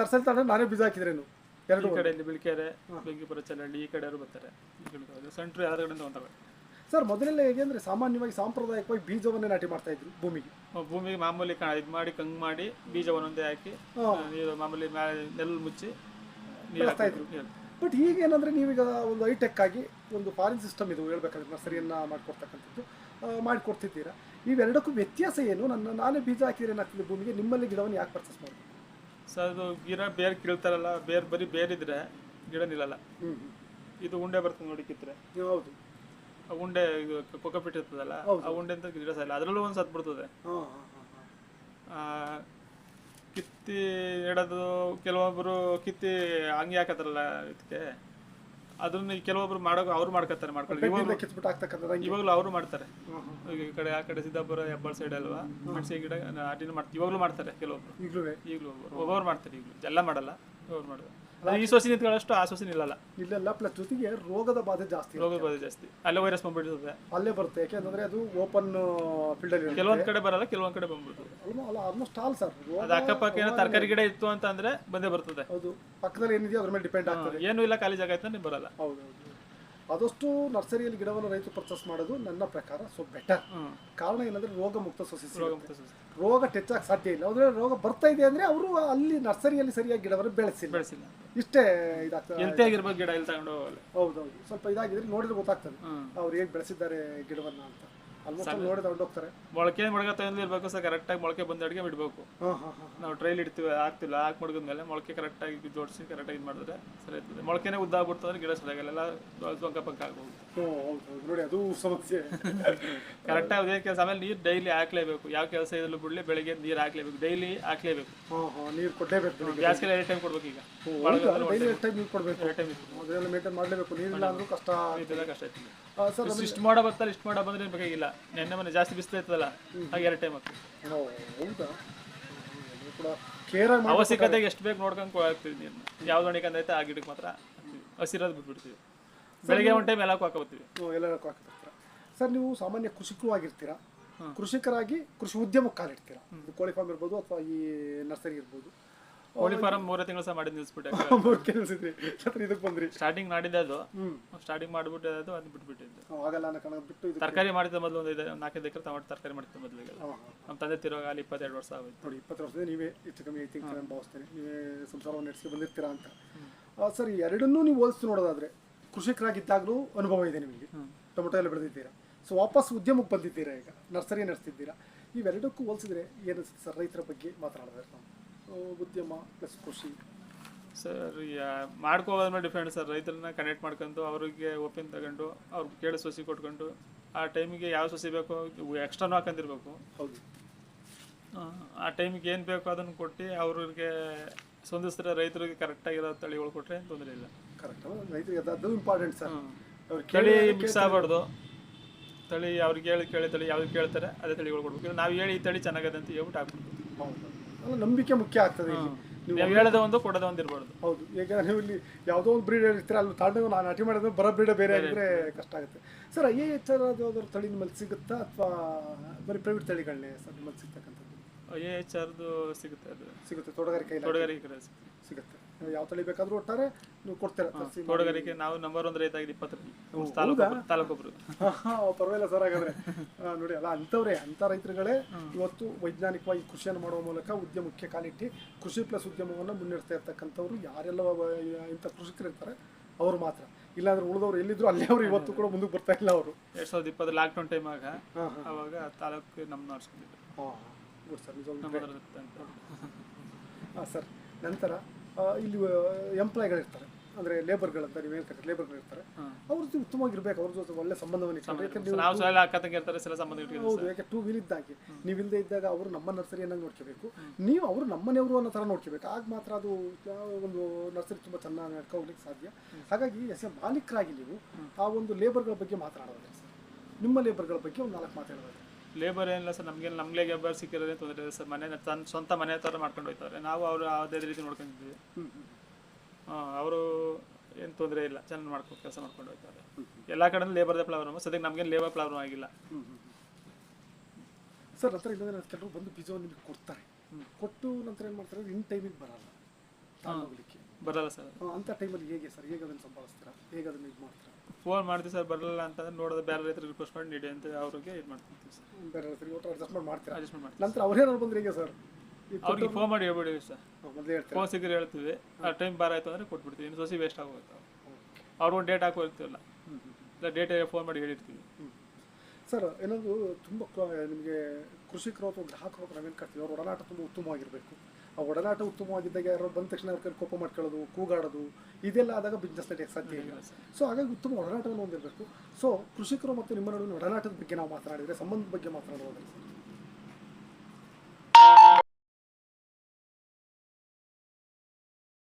ನರ್ಸರಿ ತಗೊಂಡು ನಾನೇ ಬೀಜ ಹಾಕಿದ್ರೇನು? ಎರಡು ಈ ಬಿಳಿಕೆರೆ ಬೆಂಕಿಪುರ ಈ ಕಡೆಯವರು ಬರ್ತಾರೆ ಈ ಕಡೆ ಬರ್ತಾರೆ. ಸೆಂಟ್ರ್ ಯಾರ ಕಡೆಯಿಂದ ಹೊಂತಾರೆ ಸರ್ ಮೊದಲೆಲ್ಲ ಹೇಗೆ ಅಂದ್ರೆ ಸಾಮಾನ್ಯವಾಗಿ ಸಾಂಪ್ರದಾಯಿಕವಾಗಿ ಬೀಜವನ್ನೇ ನಾಟಿ ಮಾಡ್ತಾ ಇದ್ರು ಭೂಮಿಗೆ ಭೂಮಿಗೆ ಮಾಮೂಲಿ ಕ ಇದು ಮಾಡಿ ಕಂಗ್ ಮಾಡಿ ಬೀಜವನ್ನೊಂದೇ ಒಂದೊಂದೇ ಹಾಕಿ ಹಾ. ನೀರು ಮಾಮೂಲಿ ನೆಲ್ ನೆಲ್ಲು ಮುಚ್ಚಿ ನೀರು ಬೆಳೆಸ್ತಾ ಹಾಕಿ- ಇದ್ರು. ನೀರು. ಬಟ್ ಈಗ ಏನಂದ್ರೆ ನೀವೀಗ ಒಂದು ಹೈಟೆಕ್ ಆಗಿ ಒಂದು ಫಾರಿನ್ ಸಿಸ್ಟಮ್ ಇದು ಹೇಳ್ಬೇಕಾದ್ರೆ ನರ್ಸರಿಯನ್ನ ಮಾಡ್ಕೊಡ್ತಕ್ಕಂಥದ್ದು ಆ, ಮಾಡಿಕೊಡ್ತಿದ್ದೀರಾ ಇವೆರಡಕ್ಕೂ ವ್ಯತ್ಯಾಸ ಏನು ನನ್ನ ನಾನೇ ಬೀಜ ಹಾಕಿದ್ರೆ ಏನಾಗ್ತದೆ ಭೂಮಿಗೆ ನಿಮ್ಮಲ್ಲಿ ಗಿಡವನ್ನು ಯಾಕೆ ಪರ್ಚೇಸ್ ಮಾಡಬೇಕು ಸೊ ಅದು ಗಿಡ ಬೇರೆ ಕೀಳ್ತಾರಲ್ಲ ಬೇರೆ ಬರೀ ಬೇರಿದ್ರೆ ಗಿಡ ನಿಲ್ಲಲ್ಲ. ಇದು ಉಂಡೆ ಬರ್ತದೆ ನೋಡಿ ಕಿತ್ತರೆ. ಹೌದು. ಆ ಉಂಡೆ ಇದು ಕೊಕ್ಕಪಿಟ್ಟು ಇರ್ತದಲ್ಲ ಆ ಅಂತ ಗಿಡ ಸಾಯಿಲ್ಲ. ಅದರಲ್ಲೂ ಒಂದು ಸತ್ ಬಿಡ್ತದೆ. ಕಿತ್ತಿ ನೆಡೋದು ಕೆಲವೊಬ್ಬರು ಕಿತ್ತಿ ಅಂಗಿ ಹಾಕತ್ತಾರಲ್ಲ ಇದಕ್ಕೆ. ಅದನ್ನ ಕೆಲವೊಬ್ರು ಮಾಡೋ ಅವ್ರು ಮಾಡ್ಕೊತಾರೆ ಮಾಡ್ಕೊಳ್ಳಿ ಇವಾಗ ಕಿತ್ಬಿಟ್ಟು ಆಗ್ತಕ್ಕಂಥದ್ದು ಇವಾಗಲೂ ಅವರು ಮಾಡ್ತಾರೆ. ಈ ಕಡೆ ಆ ಕಡೆ ಸಿದ್ದಾಪುರ ಹೆಬ್ಬಾಳ್ ಸೈಡ್ ಅಲ್ವಾ? ಮೆಣಸಿನ ಗಿಡ ನಾಟಿನ ಮಾಡ್ತಾರೆ. ಇವಾಗಲೂ ಮಾಡ್ತಾರೆ ಕೆಲವೊಬ್ರು. ಈಗಲೂ ಒಬ್ಬೊಬ್ರು ಮಾಡ್ತಾರೆ ಈಗಲೂ. ಎಲ್ಲ ಮಾಡಲ್ಲ ಒಬ್ಬರು ಮಾಡೋದು ಅದು ಈ ಸೊಸಿ ನಿಂತ್ಕೊಳ್ಳೋಷ್ಟು ಆ ಸೊಸಿ ನಿಲ್ಲಲ್ಲ ಇಲ್ಲೆಲ್ಲ ಪ್ಲಸ್ ಜೊತೆಗೆ ರೋಗದ ಬಾಧೆ ಜಾಸ್ತಿ ರೋಗ ರೋಗದ ಬಾಧೆ ಜಾಸ್ತಿ. ಅಲ್ಲೇ ವೈರಸ್ ಬಂದ್ಬಿಡ್ತದೆ. ಅಲ್ಲೇ ಬರುತ್ತೆ. ಯಾಕೆಂದ್ರೆ ಅದು ಓಪನ್ ಫೀಲ್ಡ್ ಅಲ್ಲಿ ಕೆಲವೊಂದ್ ಕಡೆ ಬರಲ್ಲ ಕೆಲವೊಂದ್ ಕಡೆ ಬಂದ್ಬಿಡ್ತದೆ. ಅಲ್ಲ ಆಲ್ಮೋಸ್ಟ್ ಆಲ್ ಸರ್ ಅದು ಅಕ್ಕಪಕ್ಕ ಏನೋ ತರಕಾರಿ ಗಿಡ ಇತ್ತು ಅಂತ ಅಂದ್ರೆ ಬಂದೇ ಬರ್ತದೆ. ಹೌದು. ಪಕ್ಕದಲ್ಲಿ ಏನಿದೆಯೋ ಅದ್ರ ಮೇಲೆ ಡಿಪೆಂಡ್ ಆಗ್ತದೆ. ಏನು ಇಲ್ಲ ಖಾಲಿ ಜಾಗ ಆಯ್ತು ನೀವು ಬರಲ್ಲ. ಹೌದು ಹೌದು ಆದಷ್ಟು ನರ್ಸರಿಯಲ್ಲಿ ಗಿಡವನ್ನು ರೈತರು ಪರ್ಚೇಸ್ ಮಾಡೋದು ನನ್ನ ಪ್ರಕಾರ ಸೊ ಬೆಟರ್ ಹ್ಮ್. ಕಾರಣ ಏನಂದ್ರೆ ರೋಗ ಮುಕ್ತ ಸಸಿ ರೋಗ ಮುಕ್ತ ಸಸ್ಯ. ರೋಗ ಟೆಚ್ಚಾಗಿ ಸಾಧ್ಯ ಇಲ್ಲ. ಅಂದ್ರೆ ರೋಗ ಬರ್ತಾ ಇದೆ ಅಂದ್ರೆ ಅವರು ಅಲ್ಲಿ ನರ್ಸರಿಯಲ್ಲಿ ಸರಿಯಾಗಿ ಗಿಡವನ್ನು ಬೆಳೆಸಿಲ್ಲ. ಬೆಳೆಸಿಲ್ಲ. ಇಷ್ಟೇ ಇದಾಗ್ತದೆ. ಹೆಲ್ತಿ ಆಗಿರ್ಬೇಕು ಗಿಡ ಇಲ್ಲಿ ತಗೊಂಡು ಹೋಗಲ್ಲ. ಹೌದೌದು. ಸ್ವಲ್ಪ ಇದಾಗಿದ್ರೆ ನೋಡಿದ್ರೆ ಗೊತ್ತಾಗ್ತದೆ. ಅವ್ರು ಹೇಗೆ ಬೆಳೆಸಿದ್ದಾರೆ ಗಿಡವನ್ನ ಅಂತ. ಮೊಳಕೆ ಮೊಳಕೆ ತಗೊಂಡು ಇರಬೇಕು ಸರ್ ಕರೆಕ್ಟಾಗಿ ಮೊಳಕೆ ಬಂದ ಅಡಿಗೆ ಬಿಡ್ಬೇಕು. ನಾವು ಟ್ರೈಲ್ ಇಡ್ತೀವಿ ಹಾಕ್ತಿಲ್ಲ ಹಾಕಿ ಮೇಲೆ ಮೊಳಕೆ ಕರೆಕ್ಟಾಗಿ ಜೋಡಿಸಿ ಕರೆಕ್ಟಾಗಿ ಇದು ಮಾಡಿದ್ರೆ ಸರಿ ಇರ್ತದೆ ಮೊಳಕೆನೆ ಉದ್ದ ಆಗ್ಬಿಡ್ತಂದ್ರೆ ಗಿಡ ಸರಿಯಾಗಲ್ಲ ಸೊಂಕ ಪಂಕ ಆಗ್ಬೋದು. ಹ್ಞೂ ಹೌದು ಹೌದು. ನೋಡಿ ಅದು ಸಮಸ್ಯೆ. ಕರೆಕ್ಟಾಗಿ ಅದೇ ಕೆಲಸ ಆಮೇಲೆ ನೀರು ಡೈಲಿ ಹಾಕ್ಲೇಬೇಕು. ಯಾವ ಕೆಲಸ ಇದ್ರೂ ಬಿಡಲಿ ಬೆಳಿಗ್ಗೆ ನೀರು ಹಾಕ್ಲೇಬೇಕು. ಡೈಲಿ ಹಾಕ್ಲೇಬೇಕು. ನೀರು ಕೊಡಲೇಬೇಕು ಗ್ಯಾಸ್ಗೆ ಎರಡು ಟೈಮ್ ಕೊಡ್ಬೇಕು ಈಗ. ಟೈಮ್ ನೀರು ಕೊಡ್ಬೇಕು. ಟೈಮ್ ಮಾಡಲೇಬೇಕು. ನೀರಿಲ್ಲ ಅಂದ್ರೂ ಕಷ್ಟ ಇದೆಲ್ಲ ಕಷ್ಟ ಆಯ್ತು ಸರ್ ಇಷ್ಟು ಮಾಡೋ ಬರ್ತಾರೆ ಇಷ್ಟು ಮಾಡೋ ಬಂದ್ರೆ ಬೇಕಾಗಿಲ್ಲ. ನೆನ್ನೆ ಮನೆ ಜಾಸ್ತಿ ಬಿಸಿಲು ಇರ್ತದಲ್ಲ ಹಾಗೆ ಎರಡು ಟೈಮ್ ಆಗ್ತದೆ ಹೌದಾ? ಕೂಡ ಕೇರ್ ಅವಶ್ಯಕತೆಗೆ ಎಷ್ಟು ಬೇಕು ನೋಡ್ಕೊಂಡು ಹಾಕ್ತೀವಿ ನೀರನ್ನ ಯಾವ್ದು ಹೊಣಿಕಂದೈತೆ ಆ ಗಿಡಕ್ಕೆ ಮಾತ್ರ ಹಸಿರೋದು ಬಿಟ್ಬಿಡ್ತೀವಿ. ಬೆಳಿಗ್ಗೆ ಒಂದು ಟೈಮ್ ಎಲ್ಲಕ್ಕೂ ಹಾಕೋತೀವಿ ಸರ್ ನೀವು ಸಾಮಾನ್ಯ ಕೃಷಿಕರು ಆಗಿರ್ತೀರಾ ಕೃಷಿಕರಾಗಿ ಕೃಷಿ ಉದ್ಯಮಕ್ಕೆ ಕಾಲಿಡ್ತೀರಾ ಕೋಳಿ ಫಾರ್ಮ್ ಇರ್ಬೋದು ಅಥವಾ ಈ ನರ್ಸರಿ ಇರ್ಬೋದು. ಕೋಳಿ ಫಾರಂ ಮೂರೇ ತಿಂಗಳು ಸಹ ಮಾಡಿ ನಿಲ್ಸ್ಬಿಟ್ಟೆ [LAUGHS] ಮೂರು ಕೆಲಸಿದ್ರಿ ಇದಕ್ಕೆ ಬಂದ್ರಿ. ಸ್ಟಾರ್ಟಿಂಗ್ ಮಾಡಿದ್ದೆ ಅದು. ಸ್ಟಾರ್ಟಿಂಗ್ ಮಾಡಿಬಿಟ್ಟೆ ಅದು ಅದು ಬಿಟ್ಬಿಟ್ಟಿದ್ದು. ನಾವು ಆಗಲ್ಲ ಅನ್ನೋ ಬಿಟ್ಟು ಇದು ತರಕಾರಿ ಮಾಡಿದ ಮೊದಲು ಒಂದು ಇದೆ ನಾಲ್ಕೈದು ಎಕರೆ ಟಮಾಟೋ ತರಕಾರಿ ಮಾಡಿದ ಮೊದಲಿಗೆ ಹಾಂ ನಮ್ಮ ತಂದೆ ತಿರುವಾಗ ಅಲ್ಲಿ ಇಪ್ಪತ್ತೆರಡು ವರ್ಷ ಆಗುತ್ತೆ ನೋಡಿ ಇಪ್ಪತ್ತು ವರ್ಷದಿಂದ ನೀವೇ ಹೆಚ್ಚು ಕಮ್ಮಿ ಐತಿ ಅಂತ ನಾನು ಭಾವಿಸ್ತೇನೆ. ನೀವೇ ಸಂಸಾರವನ್ನು ನಡೆಸಿ ಬಂದಿರ್ತೀರಾ ಅಂತ. ಸರ್ ಎರಡನ್ನೂ ನೀವು ಹೋಲಿಸಿ ನೋಡೋದಾದ್ರೆ ಕೃಷಿಕರಾಗಿದ್ದಾಗಲೂ ಅನುಭವ ಇದೆ ನಿಮಗೆ. ಟೊಮೆಟೊ ಎಲ್ಲ ಬೆಳೆದಿದ್ದೀರಾ? ಸೊ ವಾಪಸ್ ಉದ್ಯಮಕ್ಕೆ ಬಂದಿದ್ದೀರಾ ಈಗ? ನರ್ಸರಿ ನಡೆಸ್ತಿದ್ದೀರಾ ಇವೆರಡಕ್ಕೂ ಹೋಲಿಸಿದ್ರೆ ಏನು ಸರ್ ರೈತರ ಬಗ್ಗೆ ಮಾತನಾಡಿದ್ರೆ ನಾವು? ಉದ್ಯಮ ಪ್ಲಸ್ ಕೃಷಿ. ಸರ್ ಮಾಡ್ಕೋಬೋದ್ರ ಮೇಲೆ ಡಿಪೆಂಡ್ ಸರ್ ರೈತರನ್ನ ಕನೆಕ್ಟ್ ಮಾಡ್ಕೊಂಡು ಅವ್ರಿಗೆ ಓಪಿನ್ ತಗೊಂಡು ಅವ್ರಿಗೆ ಕೇಳಿ ಸೊಸಿ ಕೊಟ್ಕೊಂಡು ಆ ಟೈಮಿಗೆ ಯಾವ ಸೊಸಿ ಬೇಕೋ ಎಕ್ಸ್ಟ್ರಾನು ಹಾಕೊಂಡಿರ್ಬೇಕು ಹೌದು. ಆ, ಟೈಮಿಗೆ ಏನು ಬೇಕೋ ಅದನ್ನು ಕೊಟ್ಟು ಅವ್ರಿಗೆ ಸ್ಪಂದಿಸಿದ್ರೆ ರೈತರಿಗೆ ಕರೆಕ್ಟಾಗಿರೋ ತಳಿಗಳು ಕೊಟ್ಟರೆ ತೊಂದರೆ ಇಲ್ಲ. ಕರೆಕ್ಟ್ ರೈತರಿಗೆ ಅದು- ಇಂಪಾರ್ಟೆಂಟ್ ಸರ್ ಅವ್ರು ತಳಿ ಮಿಕ್ಸ್ ಆಗಬಾರ್ದು. ತಳಿ ಅವ್ರಿಗೆ ಹೇಳಿ ಕೇಳಿ ತಳಿ ಯಾವ್ದು ಕೇಳ್ತಾರೆ ಅದೇ ತಳಿಗಳು ಕೊಡ್ಬೇಕು. ನಾವು ಹೇಳಿ ಈ ತಳಿ ಚೆನ್ನಾಗದೆ ಅಂತ ಹೇಳ್ಬಿಟ್ಟು ಹಾಕ್ಬಿಟ್ಟು ಹೌದು. ಅಲ್ಲ ನಂಬಿಕೆ ಮುಖ್ಯ ಆಗ್ತದೆ ಇಲ್ಲಿ. ನೀವು ಹೇಳೋದೇ ಒಂದು ಕೊಡದ ಒಂದು ಇರಬಾರ್ದು. ಹೌದು. ಯಾಕಂದ್ರೆ ನೀವು ಇಲ್ಲಿ ಯಾವುದೋ ಒಂದು ಬ್ರೀಡ್ ಇರ್ತೀರ ಅಲ್ಲಿ ತಾಂಡ ನಾನು ನಾಟಿ ಮಾಡಿದ್ರೆ ಬರೋ ಬ್ರೀಡ್ ಬೇರೆ ಆಗಿದ್ರೆ ಕಷ್ಟ ಆಗುತ್ತೆ. ಸರ್ ಐ ಎಚ್ ಆರ್ ಯಾವ್ದಾದ್ರು ತಳಿ ನಿಮ್ಮಲ್ಲಿ ಸಿಗುತ್ತಾ ಅಥವಾ ಬರೀ ಪ್ರೈವೇಟ್ ತಳಿಗಳನ್ನೇ ಸರ್ ನಿಮ್ಮಲ್ಲಿ ಸಿಗ್ತಕ್ಕಂಥದ್ದು? ಎ ಎಚ್ ಆರ್ದು ಸಿಗುತ್ತೆ ಅದು. ಸಿಗುತ್ತೆ ತೋಟಗಾರಿಕೆ ತೋಟಗಾರಿಕೆ ಸಿಗುತ್ತೆ. ಯಾವ ತಳಿ ಬೇಕಾದ್ರೂ ಒಟ್ಟಾರೆ ನೀವು ಕೊಡ್ತೀರಾ ತರಿಸಿ. ತೋಟಗಾರಿಕೆ ನಾವು ನಂಬರ್ ಒಂದು ರೈತ ಆಗಿದೆ ಇಪ್ಪತ್ತು ತಾಲೂಕು ತಾಲೂಕೊಬ್ರು ಪರವಾಗಿಲ್ಲ ಸರ್ ಹಾಗಾದ್ರೆ. ನೋಡಿ ಅಲ್ಲ ಅಂಥವ್ರೆ ಅಂಥ ರೈತರುಗಳೇ ಇವತ್ತು ವೈಜ್ಞಾನಿಕವಾಗಿ ಕೃಷಿಯನ್ನು ಮಾಡುವ ಮೂಲಕ ಉದ್ಯಮಕ್ಕೆ ಕಾಲಿಟ್ಟು ಕೃಷಿ ಪ್ಲಸ್ ಉದ್ಯಮವನ್ನು ಮುನ್ನಡೆಸ್ತಾ ಇರ್ತಕ್ಕಂಥವ್ರು ಯಾರೆಲ್ಲ ಇಂಥ ಕೃಷಿಕರು ಇರ್ತಾರೆ ಅವರು ಮಾತ್ರ. ಇಲ್ಲಾಂದ್ರೆ ಉಳಿದವ್ರು ಎಲ್ಲಿದ್ರು ಅಲ್ಲೇ ಅವರು ಇವತ್ತು ಕೂಡ ಮುಂದಕ್ಕೆ ಬರ್ತಾ ಇಲ್ಲ ಅವರು. ಎರಡ್ ಸಾವಿರದ ಇಪ್ಪತ್ತು ಲಾಕ್ಡೌನ್ ಟೈಮ್ ಆಗ ಅವಾಗ ತಾಲೂಕು ನಮ್ಮ ನೋಡ್ಸ್ಕೊಂಡಿದ್ರು. ಹಾಂ ಗುಡ್ ಸರ್ ನಂತರ ಇಲ್ಲಿ ಎಂಪ್ಲಾಯ್ಗಳಿರ್ತಾರೆ ಅಂದ್ರೆ ಲೇಬರ್ಗಳಂತ ನೀವು ಹೇಳ್ತಾರೆ ಲೇಬರ್ಗಳಿರ್ತಾರೆ ಇರ್ತಾರೆ ಅವ್ರ ಜೊತೆ ಉತ್ತಮವಾಗಿರ್ಬೇಕು ಅವ್ರ ಜೊತೆ ಒಳ್ಳೆ ಸಂಬಂಧವನ್ನು ಇಟ್ಕೊಂಡು. ಹೌದು ಯಾಕೆ ಟೂ ವೀಲ್ ಇದ್ದಾಗೆ. ನೀವಿಲ್ಲದೆ ಇದ್ದಾಗ ಅವರು ನಮ್ಮ ನರ್ಸರಿಯನ್ನು ನೋಡ್ಕೋಬೇಕು. ನೀವು ಅವರು ನಮ್ಮನೆಯವರು ಅನ್ನೋ ಥರ ನೋಡ್ಕೋಬೇಕು. ಆಗ ಮಾತ್ರ ಅದು ಒಂದು ನರ್ಸರಿ ತುಂಬ ಚೆನ್ನಾಗಿ ನಡ್ಕೋಗ್ಲಿಕ್ಕೆ ಸಾಧ್ಯ. ಹಾಗಾಗಿ ಎಸ್ ಎ ಮಾಲೀಕರಾಗಿ ನೀವು ಆ ಒಂದು ಲೇಬರ್ಗಳ ಬಗ್ಗೆ ಮಾತನಾಡೋದ್ರೆ ಸರ್. ನಿಮ್ಮ ಲೇಬರ್ಗಳ ಬಗ್ಗೆ ಒಂದು ನಾಲ್ಕು ಮಾತಾಡೋದು ಲೇಬರ್ ಏನಿಲ್ಲ ಸರ್ ನಮಗೆ ನಮ್ಗೆ ಲೇಬರ್ ಸಿಕ್ಕಿರೋದೇ ತೊಂದರೆ ಇದೆ ಸರ್. ಮನೆ ತನ್ನ ಸ್ವಂತ ಮನೆ ಥರ ಮಾಡ್ಕೊಂಡು ಹೋಗ್ತಾರೆ ನಾವು ಅವರು ಯಾವುದೇ ರೀತಿ ನೋಡ್ಕೊಂಡಿದ್ವಿ ಅವರು ಏನು ತೊಂದರೆ ಇಲ್ಲ. ಚೆನ್ನಾಗಿ ಮಾಡ್ಕೊಂಡು ಕೆಲಸ ಮಾಡ್ಕೊಂಡು ಹೋಗ್ತಾರೆ ಎಲ್ಲ ಕಡೆ ಲೇಬರ್ದೇ ಪ್ರಾಬ್ಲಮ್ ಸದ್ಯಕ್ಕೆ ನಮಗೇನು ಲೇಬರ್ ಪ್ರಾಬ್ಲಮ್ ಆಗಿಲ್ಲ. ಸರ್ ಹತ್ರ ಇಲ್ಲದ ಕೆಲವರು ಬಂದು ಬೀಜವನ್ನು ನಿಮಗೆ ಕೊಡ್ತಾರೆ. ಕೊಟ್ಟು ನಂತರ ಏನು ಮಾಡ್ತಾರೆ? ಇನ್ ಟೈಮಿಗೆ ಬರಲ್ಲ. ತಗೊಂಡೋಗ್ಲಿಕ್ಕೆ ಬರಲ್ಲ ಸರ್. ಅಂಥ ಟೈಮಲ್ಲಿ ಹೇಗೆ ಸರ್? ಹೇಗೆ ಅದನ್ನು ಸಂಭಾಳಿಸ್ತೀರಾ? ಹೇಗೆ ಅದನ್ನು ಇದು ಮಾಡ್ತೀರಾ? ಫೋನ್ ಮಾಡ್ತೀವಿ ಸರ್ ಬರಲ್ಲ ಅಂತಂದ್ರೆ ನೋಡೋದು ಬೇರೆ ರೈತರಿಗೆ ರಿಕ್ವೆಸ್ಟ್ ಮಾಡಿ ನೀಡಿ ಅಂತ ಅವ್ರಿಗೆ ಇದು ಮಾಡ್ತೀವಿ ಸರ್. ಬೇರೆ ರೈತರಿಗೆ ಒಟ್ಟು ಅಡ್ಜಸ್ಟ್ಮೆಂಟ್ ಮಾಡ್ತೀರಾ? ಅಡ್ಜಸ್ಟ್ಮೆಂಟ್ ಮಾಡ್ತೀವಿ ನಂತರ ಅವ್ರೇನಾದ್ರು ಬಂದ್ರೆ ಈಗ ಸರ್? ಅವ್ರಿಗೆ ಫೋನ್ ಮಾಡಿ ಹೇಳ್ಬಿಡಿ ಸರ್. ಮೊದಲೇ ಹೇಳ್ತೀರಾ? ಫೋನ್ ಸಿಕ್ಕರೆ ಹೇಳ್ತೀವಿ. ಆ ಟೈಮ್ ಬಾರ ಆಯ್ತು ಅಂದ್ರೆ ಕೊಟ್ಬಿಡ್ತೀವಿ. ಇನ್ನು ಸೊಸಿ ವೇಸ್ಟ್ ಆಗೋಗುತ್ತೆ ಅವ್ರಿಗೊಂದು ಒಂದು ಡೇಟ್ ಹಾಕೋರ್ತೀವಲ್ಲ ಇಲ್ಲ ಡೇಟ್ ಫೋನ್ ಮಾಡಿ ಹೇಳಿರ್ತೀವಿ. ಸರ್ ಏನೊಂದು ತುಂಬ ನಿಮಗೆ ಕೃಷಿಕರು ಅಥವಾ ಗ್ರಾಹಕರು ನಾವೇನು ಕಟ್ತೀವಿ? ಅವ್ರ ಒಡನಾಟ ತುಂಬ ಉತ್ತಮವಾಗಿರಬೇಕು. ಆ ಒಡನಾಟ ಉತ್ತಮವಾಗಿದ್ದಾಗ ಯಾರು ಬಂದ ತಕ್ಷಣ ಅವ್ರ ಕೋಪ ಮಾಡ್ಕೊಳ್ಳೋದು, ಕೂಗಾಡೋದು, ಇದೆಲ್ಲ ಆದಾಗ ಬಿಸ್ನೆಸ್ ನಡೆಯಕ್ಕೆ ಸಾಧ್ಯ ಇಲ್ಲ. ಸೊ ಹಾಗಾಗಿ ಉತ್ತಮ ಒಡನಾಟವನ್ನು ಹೊಂದಿರಬೇಕು. ಸೊ ಕೃಷಿಕರು ಮತ್ತು ನಿಮ್ಮ ನಡುವಿನ ಒಡನಾಟದ ಬಗ್ಗೆ ನಾವು ಮಾತನಾಡಿದರೆ, ಸಂಬಂಧದ ಬಗ್ಗೆ ಮಾತನಾಡುವಾಗ